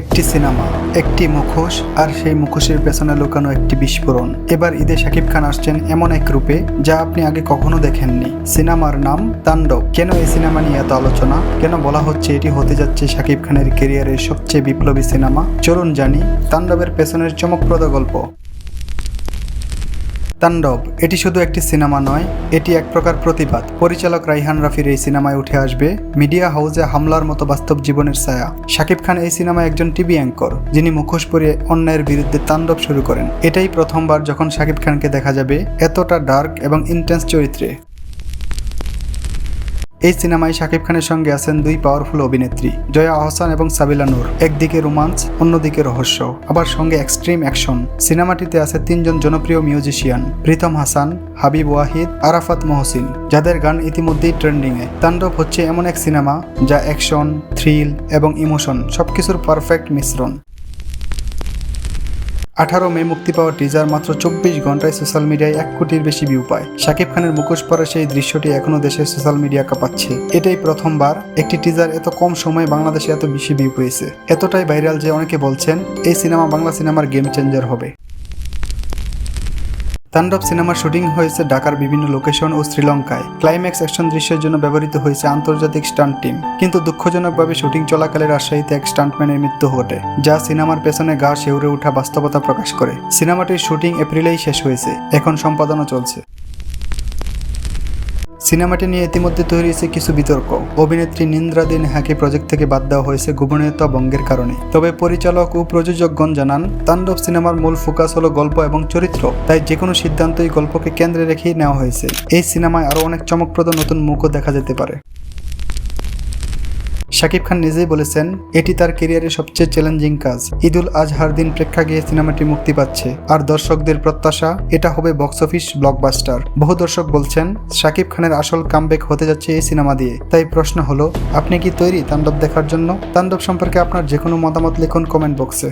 একটি সিনেমা, একটি মুখোশ, আর সেই মুখোশের পেছনে লুকানো একটি বিস্ফোরণ। এবার ঈদে শাকিব খান আসছেন এমন এক রূপে, যা আপনি আগে কখনো দেখেননি। সিনেমার নাম তাণ্ডব। কেন এই সিনেমা নিয়ে এত আলোচনা? কেন বলা হচ্ছে এটি হতে যাচ্ছে শাকিব খানের কেরিয়ারের সবচেয়ে বিপ্লবী সিনেমা? চলুন জানি, তাণ্ডবের পেছনের চমকপ্রদ গল্প। তাণ্ডব, এটি শুধু একটি সিনেমা নয়, এটি এক প্রকার প্রতিবাদ। পরিচালক রাইহান রাফির এই সিনেমায় উঠে আসবে মিডিয়া হাউসে হামলার মতো বাস্তব জীবনের ছায়া। শাকিব খান এই সিনেমায় একজন টিভি অ্যাঙ্কর, যিনি মুখোশ পরিয়ে অন্যায়ের বিরুদ্ধে তাণ্ডব শুরু করেন। এটাই প্রথমবার যখন শাকিব খানকে দেখা যাবে এতটা ডার্ক এবং ইন্টেন্স চরিত্রে। এই সিনেমায় শাকিব খানের সঙ্গে আছেন দুই পাওয়ারফুল অভিনেত্রী, জয়া আহসান এবং সাবিলা নূর। একদিকে রোমান্স অন্যদিকে রহস্য। আবার সঙ্গে এক্সট্রিম অ্যাকশন সিনেমাটিতে আছে তিনজন জনপ্রিয় মিউজিশিয়ান প্রীতম হাসান, হাবিব ওয়াহিদ, আরাফাত মহসিন, যাদের গান ইতিমধ্যেই ট্রেন্ডিংয়ে তাণ্ডব হচ্ছে এমন এক সিনেমা যা অ্যাকশন থ্রিল এবং ইমোশন সবকিছুর পারফেক্ট মিশ্রণ। আঠারো মে মুক্তি পাওয়া টিজার মাত্র চব্বিশ ঘন্টায় সোশ্যাল মিডিয়ায় এক কোটির বেশি ভিউ পায়। শাকিব খানের মুখোশ পরা সেই দৃশ্যটি এখনও দেশের সোশ্যাল মিডিয়া কাঁপাচ্ছে। এটাই প্রথমবার একটি টিজার এত কম সময়ে বাংলাদেশে এত বেশি ভিউ পেয়েছে। এতটাই ভাইরাল যে অনেকে বলছেন, এই সিনেমা বাংলা সিনেমার গেম চেঞ্জার হবে। তাণ্ডব সিনেমার শুটিং হয়েছে ঢাকার বিভিন্ন লোকেশন ও শ্রীলঙ্কায়। ক্লাইম্যাক্স অ্যাকশন দৃশ্যের জন্য ব্যবহৃত হয়েছে আন্তর্জাতিক স্টান্ট টিম। কিন্তু দুঃখজনকভাবে শুটিং চলাকালে রাজশাহীতে এক স্টান্টম্যানের মৃত্যু ঘটে, যা সিনেমার পেছনে গা শেউরে ওঠা বাস্তবতা প্রকাশ করে। সিনেমাটির শুটিং এপ্রিলেই শেষ হয়েছে, এখন সম্পাদনা চলছে। সিনেমাটি নিয়ে ইতিমধ্যে তৈরি হয়েছে কিছু বিতর্ক। অভিনেত্রী নিন্দ্রা দিন নেহাকে প্রজেক্ট থেকে বাদ দেওয়া হয়েছে গোপনীয়তা ভঙ্গের কারণে। তবে পরিচালক ও প্রযোজকগণ জানান, তাণ্ডব সিনেমার মূল ফোকাস হলো গল্প এবং চরিত্র, তাই যে কোনো সিদ্ধান্তই গল্পকে কেন্দ্রে রেখেই নেওয়া হয়েছে। এই সিনেমায় আরও অনেক চমকপ্রদ নতুন মুখও দেখা যেতে পারে। শাকিব খান নিজেই বলেছেন, এটি তার কেরিয়ারের সবচেয়ে চ্যালেঞ্জিং কাজ। ঈদুল আজহার দিন প্রেক্ষাগৃহে সিনেমাটি মুক্তি পাচ্ছে। আর দর্শকদের প্রত্যাশা, এটা হবে বক্স অফিস ব্লকবাস্টার বহু দর্শক বলছেন, শাকিব খানের আসল কামব্যাক হতে যাচ্ছে এই সিনেমা দিয়ে। তাই প্রশ্ন হলো, আপনি কি তৈরি তাণ্ডব দেখার জন্য? তাণ্ডব সম্পর্কে আপনার যে কোনো মতামত লিখুন কমেন্ট বক্সে